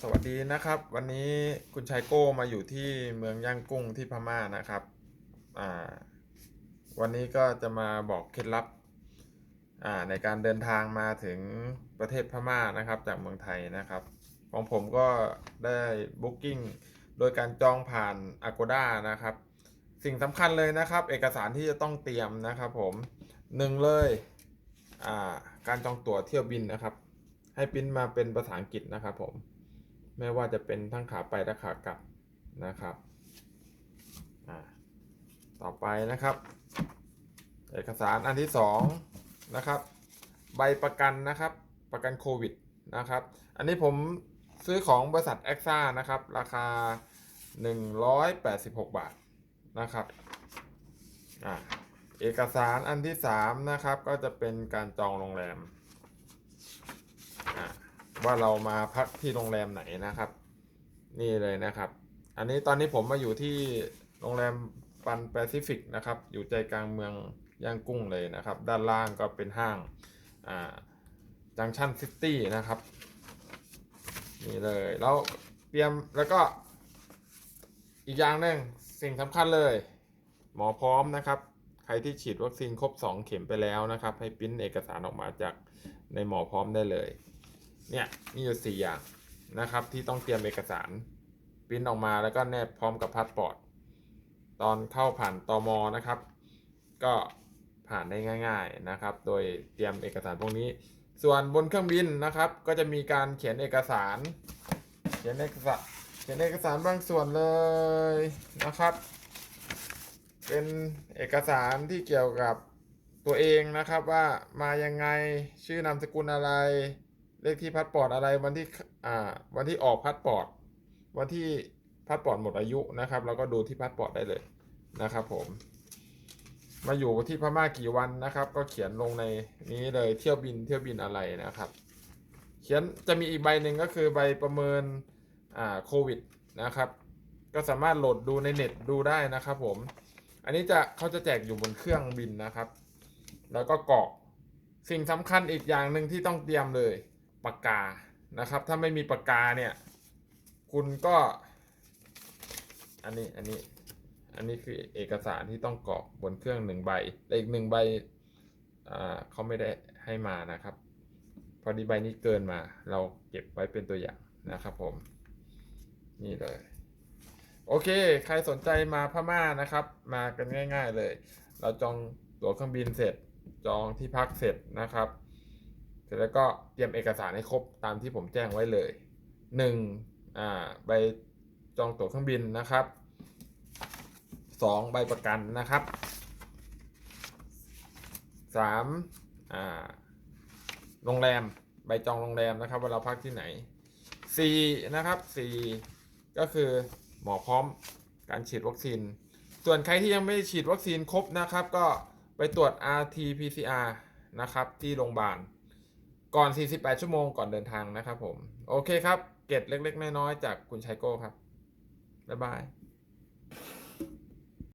สวัสดีนะครับ วันนี้คุณชายโก้มาอยู่ที่เมืองย่างกุ้งที่พม่านะครับวันนี้ก็จะมาบอกเคล็ดลับในการเดินทางมาถึงประเทศพม่านะครับ จากเมืองไทยนะครับ ของผมก็ได้บุ๊กิ้งโดยการจองผ่าน Agoda นะครับ สิ่งสำคัญเลยนะครับ เอกสารที่จะต้องเตรียมนะครับผมหนึ่งเลยการจองตั๋วเที่ยวบินนะครับ ให้ปริ้นมาเป็นภาษาอังกฤษนะครับผม ไม่ว่าจะเป็นทั้งขาไปและขากลับนะครับอ่าต่อไปนะครับ เอกสารอันที่สองนะครับใบประกันนะครับประกันโควิดนะครับ อันนี้ผมซื้อของบริษัทแอคซ่านะครับ ราคา 186 บาทนะครับอ่าเอกสารอันที่สามนะครับก็จะเป็นการจองโรงแรม ว่าเรามาพักที่โรงแรมไหนนะครับ นี่เลยนะครับ อันนี้ตอนนี้ผมมาอยู่ที่โรงแรมปันแปซิฟิกนะครับ อยู่ใจกลางเมืองย่างกุ้งเลยนะครับ ด้านล่างก็เป็นห้างอ่าจังชันซิตี้นะครับ นี่เลยแล้วเตรียมแล้วก็อีกอย่างหนึ่งสิ่งสำคัญเลย หมอพร้อมนะครับ ใครที่ฉีดวัคซีนครบ 2 เข็มไปแล้วนะครับ ให้ปิ้นเอกสารออกมาจากในหมอพร้อมได้เลย เนี่ยมีอยู่สี่อย่างนะครับ ที่ต้องเตรียมเอกสารปริ้นออกมาแล้วก็แนบพร้อมกับพาสปอร์ตตอนเข้าผ่านตมนะครับ ก็ผ่านได้ง่าย ๆนะครับ โดยเตรียมเอกสารพวกนี้ ส่วนบนเครื่องบินนะครับ ก็จะมีการเขียนเอกสาร เขียนเอกสารเขียนเอกสารบางส่วนเลยนะครับ เป็นเอกสารที่เกี่ยวกับตัวเองนะครับว่ามายังไงชื่อนามสกุลอะไร เลขที่พาสปอร์ตอะไรวันที่อ่าวันที่ออกพาสปอร์ตวันที่พาสปอร์ตหมดอายุนะครับเราก็ดูที่พาสปอร์ตได้เลยนะครับ ผม มาอยู่ที่พม่ากี่วันนะครับ ก็เขียนลงในนี้เลยเที่ยวบินเที่ยวบินอะไรนะครับ เขียนจะมีอีกใบหนึ่งก็คือใบประเมินอ่าโควิดนะครับ ก็สามารถโหลดดูในเน็ตดูได้นะครับ ผม อันนี้จะเขาจะแจกอยู่บนเครื่องบินนะครับ แล้วก็กรอกสิ่งสำคัญอีกอย่างหนึ่งที่ต้องเตรียมเลย ปากกานะครับ ถ้าไม่มีปากกาเนี่ย คุณก็ อันนี้อันนี้อันนี้คือเอกสารที่ต้องกรอกบนเครื่องหนึ่งใบและอีกหนึ่งใบเขาไม่ได้ให้มานะครับ พอดีใบนี้เกินมา เราเก็บไว้เป็นตัวอย่างนะครับผม นี่เลย โอเค ใครสนใจมาพม่านะครับ มากันง่าย ๆเลย เราจองตั๋วเครื่องบินเสร็จ จองที่พักเสร็จนะครับ เสร็จแล้วก็เตรียมเอกสารให้ครบตามที่ผมแจ้งไว้เลยหนึ่งอ่าใบจองตั๋วเครื่องบินนะครับสองใบประกันนะครับสามอ่าโรงแรมใบจองโรงแรมนะครับว่าเราพักที่ไหนสี่นะครับสี่ก็คือหมอพร้อมการฉีดวัคซีน ส่วนใครที่ยังไม่ฉีดวัคซีนครบนะครับ ก็ไปตรวจ RT-PCR นะครับที่โรงพยาบาล ก่อน 48 ชั่วโมงก่อนเดินทางนะครับผม โอเคครับ เกร็ดเล็ก ๆ น้อย ๆ จากคุณชัยโก้ครับ บ๊ายบาย